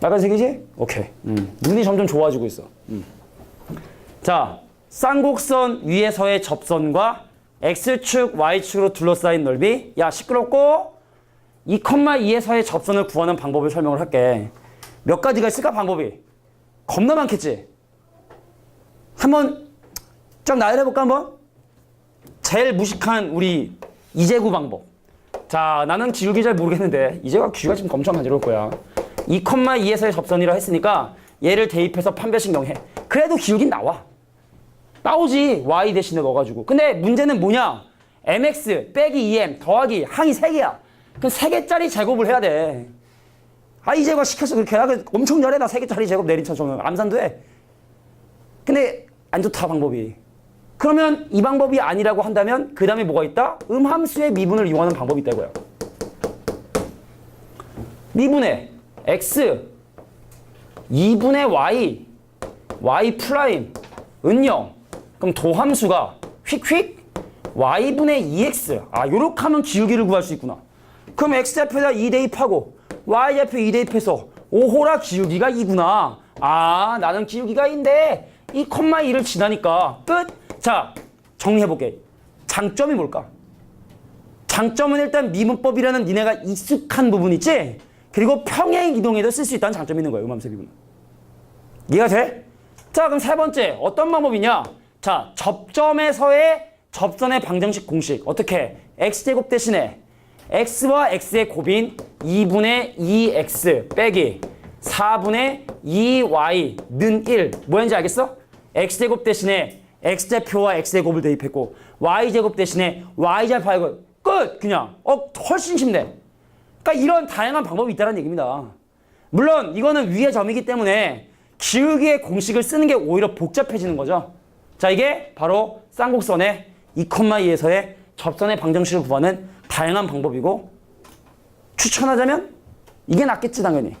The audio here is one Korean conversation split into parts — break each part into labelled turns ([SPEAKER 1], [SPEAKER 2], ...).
[SPEAKER 1] 빨간색이지? 오케이. 음. 눈이 점점 좋아지고 있어. 음. 자, 쌍곡선 위에서의 접선과 x축, y축으로 둘러싸인 넓이. 야, 시끄럽고 2,2에서의 접선을 구하는 방법을 설명을 할게. 몇 가지가 있을까, 방법이? 겁나 많겠지? 한번 쫙 나열해볼까, 한번? 제일 무식한 우리 이재구 방법. 자, 나는 기울기 잘 모르겠는데 이제가 기울기가 지금 엄청 간지러울 거야. 2,2에서의 접선이라 했으니까 얘를 대입해서 판별식 명해. 그래도 기울기 나와. 나오지. y 대신에 넣어가지고. 근데 문제는 뭐냐? mx 빼기 2m 더하기 항이 3개야. 그럼 3개짜리 제곱을 해야 돼. 아, 이제가 시켜서 그렇게 나 엄청 잘해. 나 3개짜리 제곱 내린천 저는 암산도 해. 근데 안 좋다 방법이. 그러면 이 방법이 아니라고 한다면 그 다음에 뭐가 있다? 음함수의 미분을 이용하는 방법이 있다 이거야. 미분의 x 2분의 y y 프라임 은영 그럼 도함수가 휙휙 y분의 2x 아 요렇게 하면 기울기를 구할 수 있구나. 그럼 x좌표에다 2 대입하고 y좌표 2 대입해서 오호라 기울기가 2구나. 아 나는 기울기가 2인데 이 콤마 2를 지나니까 끝. 자 정리해볼게. 장점이 뭘까? 장점은 일단 미분법이라는 니네가 익숙한 부분 있지? 그리고 평행 이동에도 쓸 수 있다는 장점이 있는 거예요. 음함수 미분. 이해가 돼? 자 그럼 세 번째 어떤 방법이냐? 자 접점에서의 접선의 방정식 공식 어떻게? x제곱 대신에 x와 x의 곱인 2분의 2x 빼기 4분의 2y 는 1. 뭐였는지 알겠어? x제곱 대신에 x제표와 x의 곱을 대입했고 y제곱 대신에 y제곱 끝! 그냥 어 훨씬 쉽네. 그러니까 이런 다양한 방법이 있다는 얘기입니다. 물론 이거는 위의 점이기 때문에 기울기의 공식을 쓰는 게 오히려 복잡해지는 거죠. 자 이게 바로 쌍곡선의 2,2에서의 접선의 방정식을 구하는 다양한 방법이고 추천하자면 이게 낫겠지 당연히.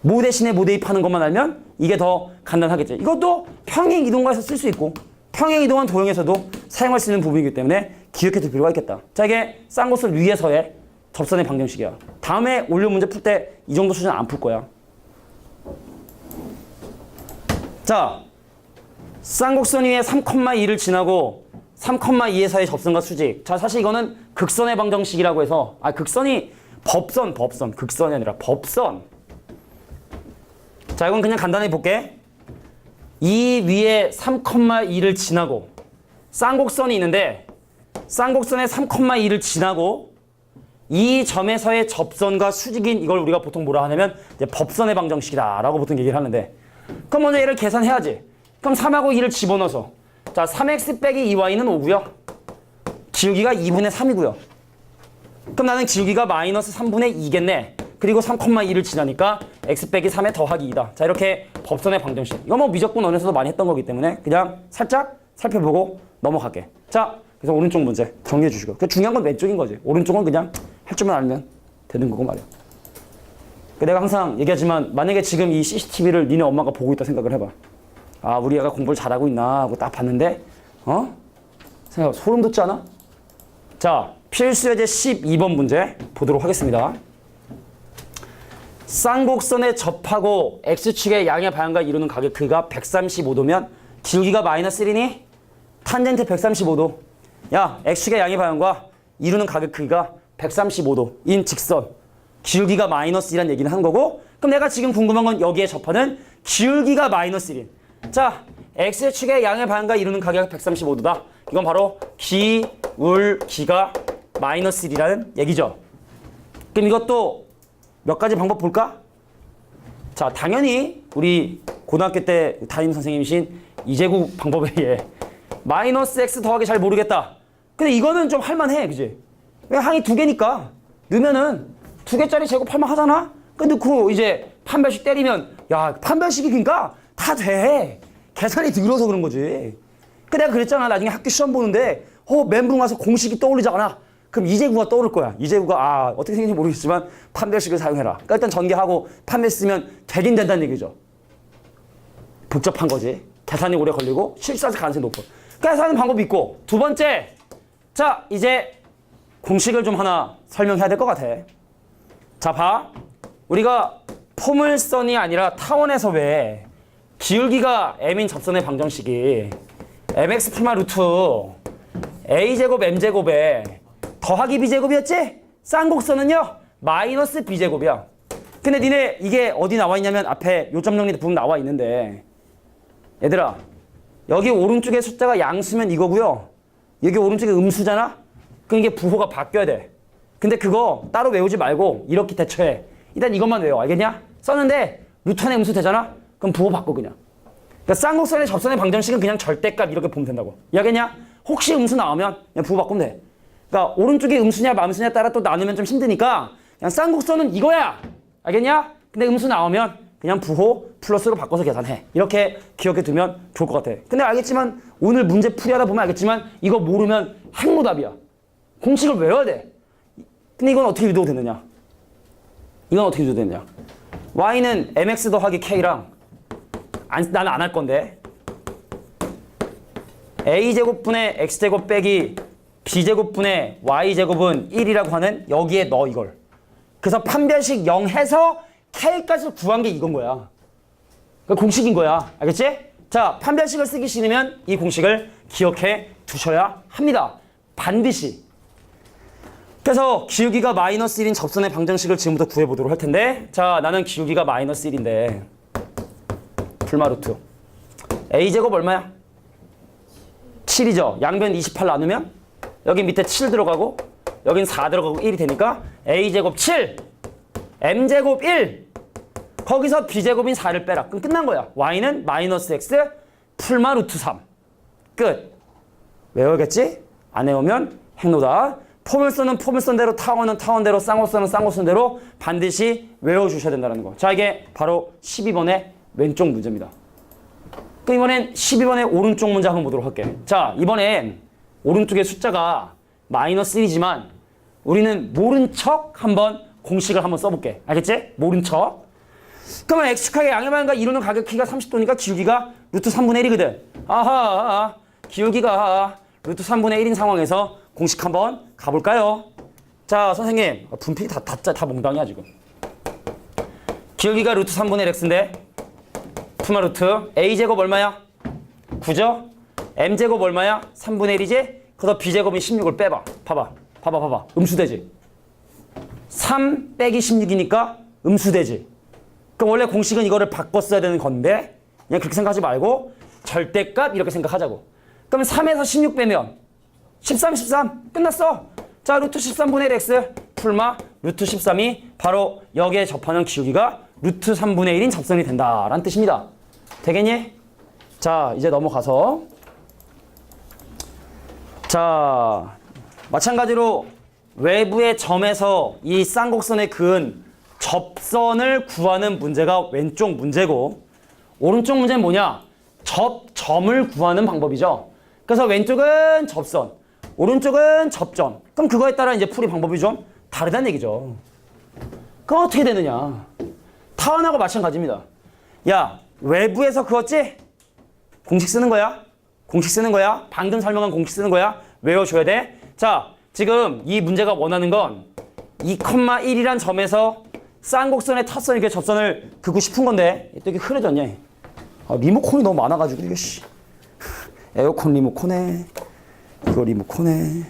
[SPEAKER 1] 모 대신에 모 대입하는 것만 알면 이게 더 간단하겠지. 이것도 평행 이동과에서 쓸 수 있고 평행 이동한 도형에서도 사용할 수 있는 부분이기 때문에 기억해 둘 필요가 있겠다. 자 이게 쌍곡선 위에서의 접선의 방정식이야. 다음에 올려 문제 풀 때 이 정도 수준 안 풀 거야. 자, 쌍곡선 위에 3,2를 지나고 3,2에서의 접선과 수직. 자, 사실 이거는 극선의 방정식이라고 해서 아, 극선이 법선, 법선, 극선이 아니라 법선. 자, 이건 그냥 간단히 볼게. 이 위에 3,2를 지나고 쌍곡선이 있는데 쌍곡선의 3,2를 지나고 이 점에서의 접선과 수직인 이걸 우리가 보통 뭐라 하냐면 이제 법선의 방정식이다라고 보통 얘기를 하는데 그럼 먼저 얘를 계산해야지. 그럼 3하고 2를 집어넣어서 자 3x 빼기 2y는 5고요. 기울기가 2분의 3이고요. 그럼 나는 기울기가 마이너스 3분의 2겠네. 그리고 3,2를 지나니까 x 빼기 3에 더하기 2다. 자 이렇게 법선의 방정식. 이거 뭐 미적분 원에서도 많이 했던 거기 때문에 그냥 살짝 살펴보고 넘어갈게. 자 그래서 오른쪽 문제 정리해 주시고. 그 중요한 건 왼쪽인 거지. 오른쪽은 그냥 할 줄만 알면 되는 거고 말이야. 그 내가 항상 얘기하지만 만약에 지금 이 CCTV를 니네 엄마가 보고 있다 생각을 해봐. 아 우리 애가 공부를 잘하고 있나 하고 딱 봤는데 어? 생각 소름 돋지 않아? 자 필수예제 12번 문제 보도록 하겠습니다. 쌍곡선에 접하고 x축의 양의 방향과 이루는 크기가 135도면 기울기가 마이너스 1이니 탄젠트 135도. 야 x축의 양의 방향과 이루는 크기가 135도 인 직선. 기울기가 마이너스 1이라는 얘기는 한 거고 그럼 내가 지금 궁금한 건 여기에 접하는 기울기가 마이너스 1인 자 x축의 양의 방향과 이루는 각이 135도다 이건 바로 기울기가 마이너스 1이라는 얘기죠 그럼 이것도 몇 가지 방법 볼까? 자 당연히 우리 고등학교 때 담임 선생님이신 이재구 방법에 의해 마이너스 x 더하기 잘 모르겠다 근데 이거는 좀 할만해 그지? 왜 항이 두 개니까 넣으면은 두 개짜리 제곱할만 하잖아? 그 넣고 이제 판별식 때리면 야 판별식이 그러니까 다 돼. 계산이 들어서 그런 거지. 그 내가 그랬잖아. 나중에 학교 시험 보는데 어 멘붕 와서 공식이 떠오르지 않아. 그럼 이재구가 떠오를 거야. 이재구가 아 어떻게 생긴지 모르겠지만 판별식을 사용해라. 그러니까 일단 전개하고 판별 쓰면 되긴 된다는 얘기죠. 복잡한 거지. 계산이 오래 걸리고 실수할 가능성이 높아. 계산하는 방법이 있고 두 번째 자 이제 공식을 좀 하나 설명해야 될 것 같아. 자, 봐. 우리가 포물선이 아니라 타원에서 왜 기울기가 m인 접선의 방정식이 mx 프마 루트 a제곱 m제곱에 더하기 b제곱이었지? 쌍곡선은요 마이너스 b제곱이야 근데 니네 이게 어디 나와 있냐면 앞에 요점 정리 부분 나와 있는데 얘들아 여기 오른쪽에 숫자가 양수면 이거고요 여기 오른쪽에 음수잖아? 그럼 이게 부호가 바뀌어야 돼 근데 그거 따로 외우지 말고 이렇게 대처해 일단 이것만 외워 알겠냐? 썼는데 루턴의 음수 되잖아? 그럼 부호 바꿔 그냥 그러니까 쌍곡선의 접선의 방정식은 그냥 절대값 이렇게 보면 된다고. 이해하겠냐? 혹시 음수 나오면 그냥 부호 바꾸면 돼. 그러니까 오른쪽이 음수냐 맘수냐에 따라 또 나누면 좀 힘드니까 그냥 쌍곡선은 이거야. 알겠냐? 근데 음수 나오면 그냥 부호 플러스로 바꿔서 계산해. 이렇게 기억해 두면 좋을 것 같아. 근데 알겠지만 오늘 문제 풀이하다 보면 알겠지만 이거 모르면 핵무답이야. 공식을 외워야 돼. 근데 이건 어떻게 유도가 되느냐? 이건 어떻게 유도가 되느냐? y는 mx 더하기 k랑 안, 나는 안 할 건데 a제곱분의 x제곱 빼기 b제곱분의 y제곱은 1이라고 하는 여기에 넣어 이걸 그래서 판별식 0 해서 k까지 구한 게 이건 거야 그 공식인 거야 알겠지? 자 판별식을 쓰기 싫으면 이 공식을 기억해 두셔야 합니다 반드시 그래서 기울기가 마이너스 1인 접선의 방정식을 지금부터 구해보도록 할 텐데 자 나는 기울기가 마이너스 1인데 불마루트. A제곱 얼마야? 7이죠. 양변 28 나누면 여기 밑에 7 들어가고 여긴 4 들어가고 1이 되니까 a제곱 7 m제곱 1 거기서 b제곱인 4를 빼라. 그럼 끝난 거야. Y는 마이너스 x 풀마 루트 3 끝. 외워야겠지? 안 외우면 행로다 포물선은 포물선대로 타원은 타원대로 쌍호선은 쌍호선대로 반드시 외워주셔야 된다는 거. 자 이게 바로 12번의 왼쪽 문제입니다. 그럼 이번엔 12번의 오른쪽 문제 한번 보도록 할게. 자 이번엔 오른쪽에 숫자가 마이너스 1이지만 우리는 모른 척 한번 공식을 한번 써볼게. 알겠지? 모른 척. 그러면 x축하의 양의만과 이루는 가격 키가 30도니까 기울기가 루트 3분의 1이거든. 아하, 기울기가 루트 3분의 1인 상황에서 공식 한번 가볼까요? 자, 선생님. 아, 분필이 다, 다, 다 몽당이야, 지금. 기울기가 루트 3분의 1 x인데, 푸마 루트. a제곱 얼마야? 9죠? m제곱 얼마야? 3분의 1이지? 그래서 b제곱인 16을 빼봐. 봐봐. 봐봐, 봐봐. 음수되지? 3 빼기 16이니까 음수되지? 그럼 원래 공식은 이거를 바꿨어야 되는 건데 그냥 그렇게 생각하지 말고 절대값 이렇게 생각하자고. 그럼 3에서 16 빼면 13, 13 끝났어. 자 루트 13분의 1 x 풀마 루트 13이 바로 여기에 접하는 기울기가 루트 3분의 1인 접선이 된다라는 뜻입니다. 되겠니? 자 이제 넘어가서 자 마찬가지로 외부의 점에서 이 쌍곡선에 그은 접선을 구하는 문제가 왼쪽 문제고 오른쪽 문제는 뭐냐? 접점을 구하는 방법이죠. 그래서 왼쪽은 접선, 오른쪽은 접점. 그럼 그거에 따라 이제 풀이 방법이 좀 다르다는 얘기죠. 그럼 어떻게 되느냐? 타원하고 마찬가지입니다. 야, 외부에서 그었지? 공식 쓰는 거야? 공식 쓰는 거야? 방금 설명한 공식 쓰는 거야? 외워줘야 돼. 자, 지금 이 문제가 원하는 건 2,1이란 점에서 쌍곡선의 타선 이렇게 접선을 긋고 싶은 건데 또 이게 흐려졌냐? 아, 리모컨이 너무 많아가지고 이게 씨. 에어컨 리모컨에 이거 리모컨에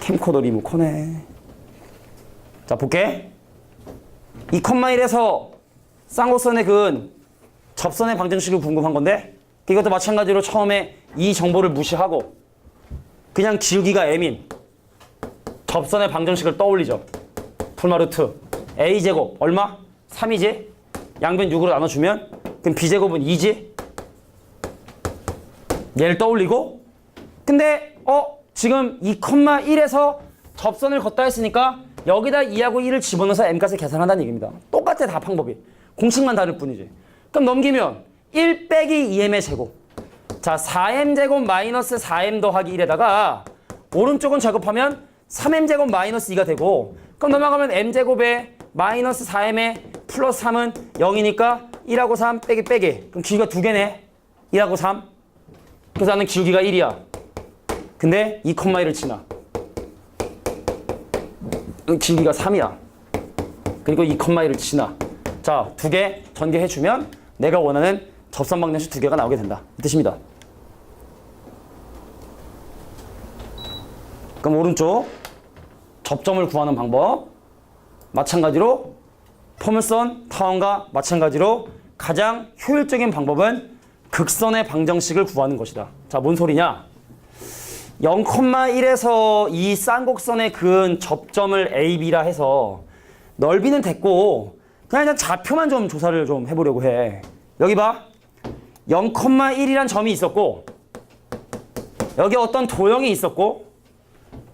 [SPEAKER 1] 캠코더 리모컨에 자 볼게 2,1에서 쌍곡선의 그 접선의 방정식을 궁금한 건데 이것도 마찬가지로 처음에 이 정보를 무시하고 그냥 기울기가 m인 접선의 방정식을 떠올리죠. 풀마루트 a제곱 얼마? 3이지? 양변 6으로 나눠주면 그럼 b제곱은 2지? 얘를 떠올리고 근데 어 지금 2,1에서 접선을 걷다 했으니까 여기다 2하고 1을 집어넣어서 m값을 계산한다는 얘기입니다. 똑같아 다 방법이. 공식만 다를 뿐이지. 그럼 넘기면 1 빼기 2m의 제곱. 자 4m 제곱 마이너스 4m 더하기 1에다가 오른쪽은 제곱하면 3m 제곱 마이너스 2가 되고 그럼 넘어가면 m 제곱에 마이너스 4m에 플러스 3은 0이니까 1하고 3 빼기 빼기. 그럼 기울기가 두 개네. 1하고 3. 그래서 나는 기울기가 1이야. 근데 2,1을 지나. 기울기가 3이야. 그리고 2,1을 지나. 자, 두 개 전개해주면 내가 원하는 접선 방정식 두 개가 나오게 된다. 이 뜻입니다. 그럼 오른쪽 접점을 구하는 방법 마찬가지로 포물선 타원과 마찬가지로 가장 효율적인 방법은 극선의 방정식을 구하는 것이다. 자, 뭔 소리냐? 0,1에서 이 쌍곡선의 그은 접점을 AB라 해서 넓이는 됐고 그냥 일단 좌표만 좀 조사를 좀 해보려고 해. 여기 봐. 0,1이란 점이 있었고 여기 어떤 도형이 있었고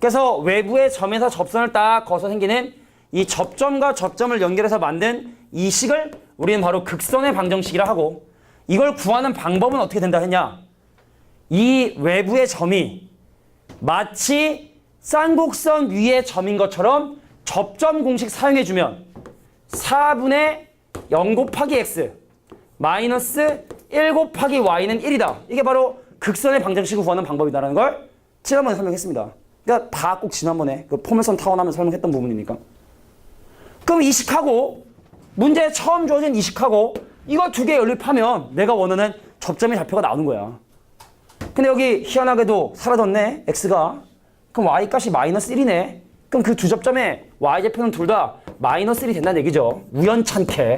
[SPEAKER 1] 그래서 외부의 점에서 접선을 딱 거서 생기는 이 접점과 접점을 연결해서 만든 이 식을 우리는 바로 극선의 방정식이라 하고 이걸 구하는 방법은 어떻게 된다 했냐? 이 외부의 점이 마치 쌍곡선 위의 점인 것처럼 접점 공식 사용해주면 4분의 0 곱하기 x 마이너스 1 곱하기 y는 1이다. 이게 바로 극선의 방정식을 구하는 방법이다라는 걸 지난번에 설명했습니다. 그러니까 다 꼭 지난번에 그 포물선 타원하면서 설명했던 부분이니까. 그럼 이 식하고 문제 처음 주어진 이 식하고 이거 두 개 연립하면 내가 원하는 접점의 좌표가 나오는 거야. 근데 여기 희한하게도 사라졌네 x가. 그럼 y 값이 마이너스 1이네. 그럼 그 두 접점의 y 좌표는 둘 다 마이너스 1이 된다는 얘기죠. 우연찮게.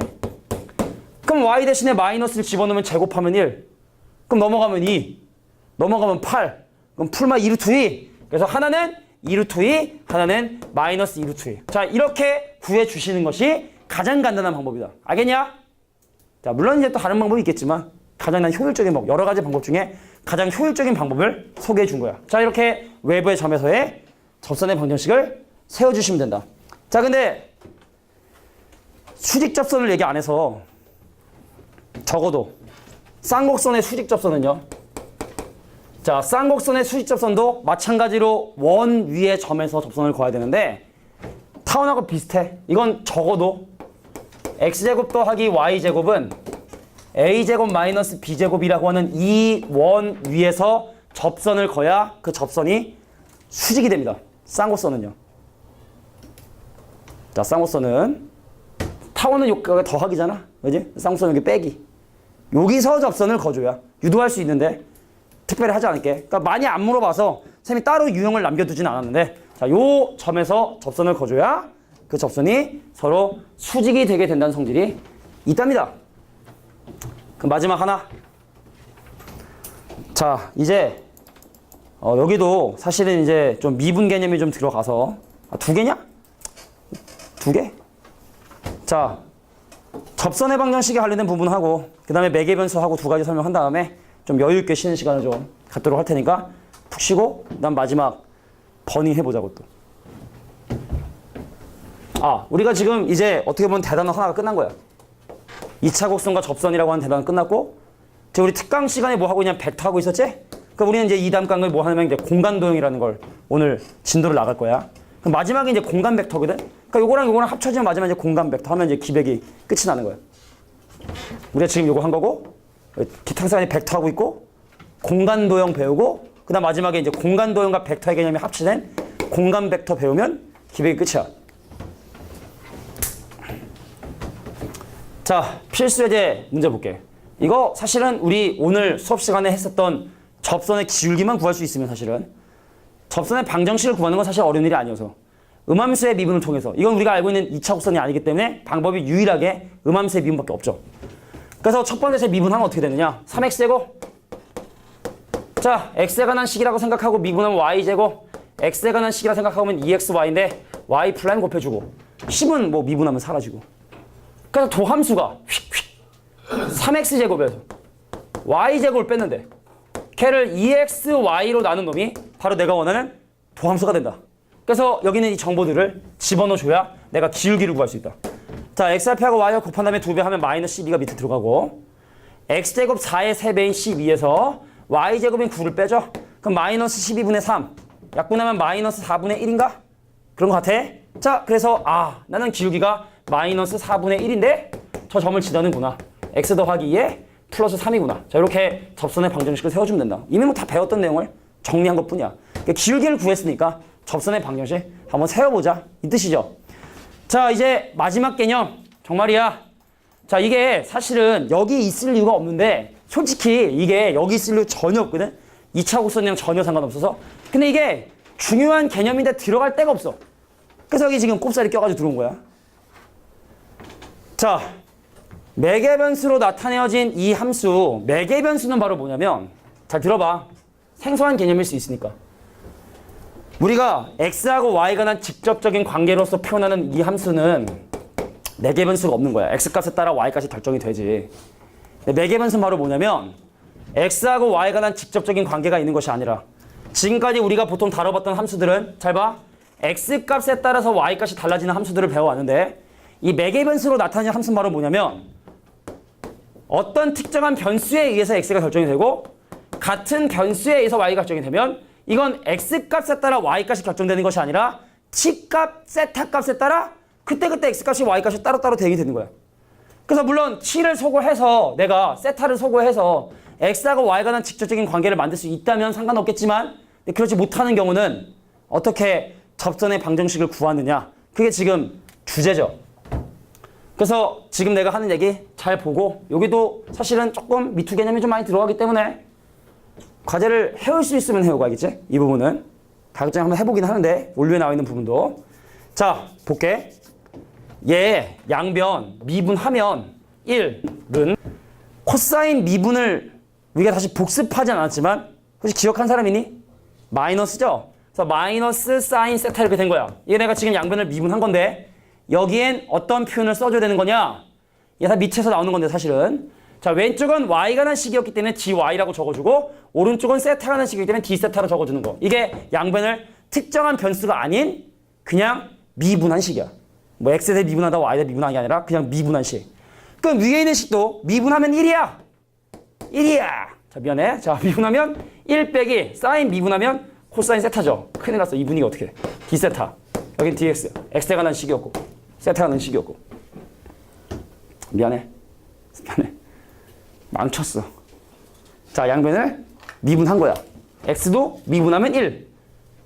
[SPEAKER 1] 그럼 y 대신에 마이너스를 집어넣으면 제곱하면 1 그럼 넘어가면 2 넘어가면 8 그럼 풀마 2루트 2 그래서 하나는 2루트 2 하나는 마이너스 2루트 2 자 이렇게 구해주시는 것이 가장 간단한 방법이다. 알겠냐? 자, 물론 이제 또 다른 방법이 있겠지만 가장 난 효율적인 방법, 여러 가지 방법 중에 가장 효율적인 방법을 소개해 준 거야. 자, 이렇게 외부의 점에서의 접선의 방정식을 세워 주시면 된다. 자, 근데 수직 접선을 얘기 안 해서 적어도 쌍곡선의 수직 접선은요. 자, 쌍곡선의 수직 접선도 마찬가지로 원 위의 점에서 접선을 그어야 되는데 타원하고 비슷해. 이건 적어도 x제곱 더하기 y제곱은 a제곱 마이너스 b제곱이라고 하는 이 원 위에서 접선을 거야 그 접선이 수직이 됩니다. 쌍곡선은요. 자, 쌍곡선은 타원은 여기가 더하기잖아. 그지? 쌍곡선은 여기 빼기. 여기서 접선을 거줘야 유도할 수 있는데 특별히 하지 않을게. 그러니까 많이 안 물어봐서 쌤이 따로 유형을 남겨두진 않았는데 자, 요 점에서 접선을 거줘야 그 접선이 서로 수직이 되게 된다는 성질이 있답니다. 그 마지막 하나. 자, 이제 어, 여기도 사실은 이제 좀 미분 개념이 좀 들어가서 아, 두 개냐? 두 개? 자, 접선의 방정식에 관련된 부분하고 그 다음에 매개 변수하고 두 가지 설명한 다음에 좀 여유 있게 쉬는 시간을 좀 갖도록 할 테니까 푹 쉬고 그다음 마지막 버닝 해보자고 또. 아, 우리가 지금 이제 어떻게 보면 대단원 하나가 끝난 거야. 2차 곡선과 접선이라고 하는 대단은 끝났고, 이제 우리 특강 시간에 뭐 하고 있냐, 벡터 하고 있었지? 그럼 우리는 이제 이 다음 강을 뭐 하냐면 이제 공간 도형이라는 걸 오늘 진도를 나갈 거야. 그럼 마지막에 이제 공간 벡터거든? 그러니까 요거랑 요거랑 합쳐지면 마지막에 이제 공간 벡터 하면 이제 기백이 끝이 나는 거야. 우리가 지금 요거 한 거고, 기탕 시간에 벡터 하고 있고, 공간 도형 배우고, 그 다음 마지막에 이제 공간 도형과 벡터의 개념이 합치된 공간 벡터 배우면 기백이 끝이야. 자, 필수 예제 문제 볼게. 이거 사실은 우리 오늘 수업 시간에 했었던 접선의 기울기만 구할 수 있으면 사실은 접선의 방정식을 구하는 건 사실 어려운 일이 아니어서 음함수의 미분을 통해서 이건 우리가 알고 있는 2차 곡선이 아니기 때문에 방법이 유일하게 음함수의 미분밖에 없죠. 그래서 첫 번째 제 미분하면 어떻게 되느냐? 3x제곱 자, x에 관한 식이라고 생각하고 미분하면 y제곱 x에 관한 식이라 생각하면 2xy인데 y 플라임 곱해주고 10은 뭐 미분하면 사라지고 그래서 도함수가 휙휙 3x제곱에서 y제곱을 뺐는데 걔를 2xy로 나눈 놈이 바로 내가 원하는 도함수가 된다. 그래서 여기는 이 정보들을 집어넣어줘야 내가 기울기를 구할 수 있다. 자, xrp하고 y를 곱한 다음에 2배 하면 마이너스 12가 밑에 들어가고 x제곱 4의 3배인 12에서 y제곱인 9를 빼죠. 그럼 마이너스 12분의 3 약분하면 마이너스 4분의 1인가? 그런 것 같아. 자, 그래서 아 나는 기울기가 마이너스 4분의 1인데 저 점을 지나는구나. x 더하기 2에 플러스 3이구나. 자, 이렇게 접선의 방정식을 세워주면 된다. 이미 뭐 다 배웠던 내용을 정리한 것 뿐이야. 그러니까 기울기를 구했으니까 접선의 방정식 한번 세워보자. 이 뜻이죠. 자, 이제 마지막 개념. 정말이야. 자, 이게 사실은 여기 있을 이유가 없는데 솔직히 이게 여기 있을 이유 전혀 없거든. 2차 곡선이랑 전혀 상관없어서. 근데 이게 중요한 개념인데 들어갈 데가 없어. 그래서 여기 지금 꼽살이 껴가지고 들어온 거야. 자, 매개변수로 나타내어진 이 함수, 매개변수는 바로 뭐냐면, 잘 들어봐. 생소한 개념일 수 있으니까. 우리가 x하고 y가 난 직접적인 관계로서 표현하는 이 함수는 매개변수가 없는 거야. x값에 따라 y값이 결정이 되지. 매개변수는 바로 뭐냐면, x하고 y가 난 직접적인 관계가 있는 것이 아니라, 지금까지 우리가 보통 다뤄봤던 함수들은, 잘 봐. x값에 따라서 y값이 달라지는 함수들을 배워왔는데, 이 매개변수로 나타내는 함수는 바로 뭐냐면, 어떤 특정한 변수에 의해서 x가 결정이 되고 같은 변수에 의해서 y가 결정이 되면 이건 x값에 따라 y값이 결정되는 것이 아니라 t값, 세타값에 따라 그때그때 x값이 y값이 따로따로 대응이 되는 거야. 그래서 물론 t를 소거해서 내가 세타를 소거해서 x하고 y가 난 직접적인 관계를 만들 수 있다면 상관없겠지만 그렇지 못하는 경우는 어떻게 접선의 방정식을 구하느냐 그게 지금 주제죠. 그래서 지금 내가 하는 얘기 잘 보고 여기도 사실은 조금 미투 개념이 좀 많이 들어가기 때문에 과제를 해올 수 있으면 해오고 알겠지? 이 부분은 가급적 한번 해보긴 하는데 원료에 나와 있는 부분도 자 볼게 얘 양변 미분하면 1은 코사인 미분을 우리가 다시 복습하진 않았지만 혹시 기억한 사람 있니? 마이너스죠? 그래서 마이너스 사인 세타 이렇게 된 거야 내가 지금 양변을 미분한 건데 여기엔 어떤 표현을 써줘야 되는 거냐? 이게 다 밑에서 나오는 건데 사실은. 자 왼쪽은 y가 난 식이었기 때문에 dy라고 적어주고 오른쪽은 세타가 난 식이기 때문에 d세타로 적어주는 거. 이게 양변을 특정한 변수가 아닌 그냥 미분한 식이야. 뭐 x에 대해 미분하다 y에 대해 미분한 게 아니라 그냥 미분한 식. 그럼 위에 있는 식도 미분하면 1이야. 1이야. 자 미안해. 자 미분하면 1 빼기 사인 미분하면 코사인 세타죠. 큰일 났어. 이 분위기 어떻게 해. d세타. 여긴 dx. x에 관한 식이었고 세타가 는 식이었고. 미안해. 미안해. 망쳤어. 자 양변을 미분한 거야. X도 미분하면 1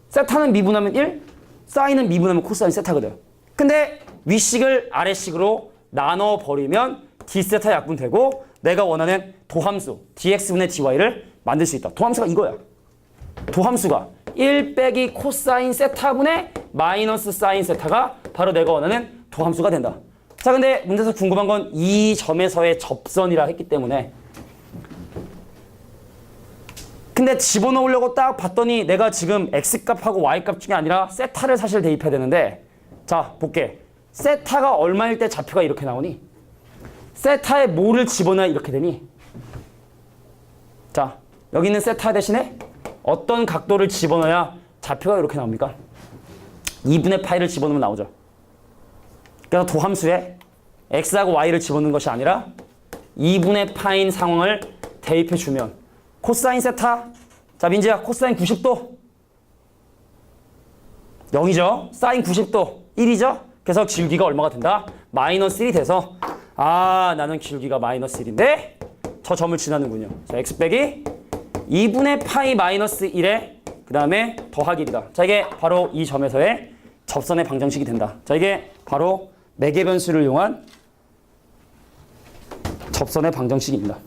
[SPEAKER 1] 세타는 미분하면 1 사인은 미분하면 코사인 세타거든. 근데 위식을 아래식으로 나눠버리면 d세타 약분되고 내가 원하는 도함수 dx분의 dy를 만들 수 있다. 도함수가 이거야. 도함수가 1 빼기 코사인 세타분의 마이너스 사인 세타가 바로 내가 원하는 도함수가 된다. 자, 근데 문제에서 궁금한 건 이 점에서의 접선이라 했기 때문에 근데 집어넣으려고 딱 봤더니 내가 지금 x값하고 y값 중에 아니라 세타를 사실 대입해야 되는데 자, 볼게. 세타가 얼마일 때 좌표가 이렇게 나오니? 세타에 뭐를 집어넣어야 이렇게 되니? 자, 여기 있는 세타 대신에 어떤 각도를 집어넣어야 좌표가 이렇게 나옵니까? 2분의 파이를 집어넣으면 나오죠. 그래서 도함수에 x하고 y를 집어넣는 것이 아니라 2분의 파인 상황을 대입해 주면 코사인 세타 자 민지야 코사인 90도 0이죠. 사인 90도 1이죠. 그래서 길기가 얼마가 된다? 마이너스 1이 돼서 아 나는 길기가 마이너스 1인데 저 점을 지나는군요. 자 x 빼기 2분의 파이 마이너스 1에 그 다음에 더하기 1이다. 자 이게 바로 이 점에서의 접선의 방정식이 된다. 자 이게 바로 매개 변수를 이용한 접선의 방정식입니다.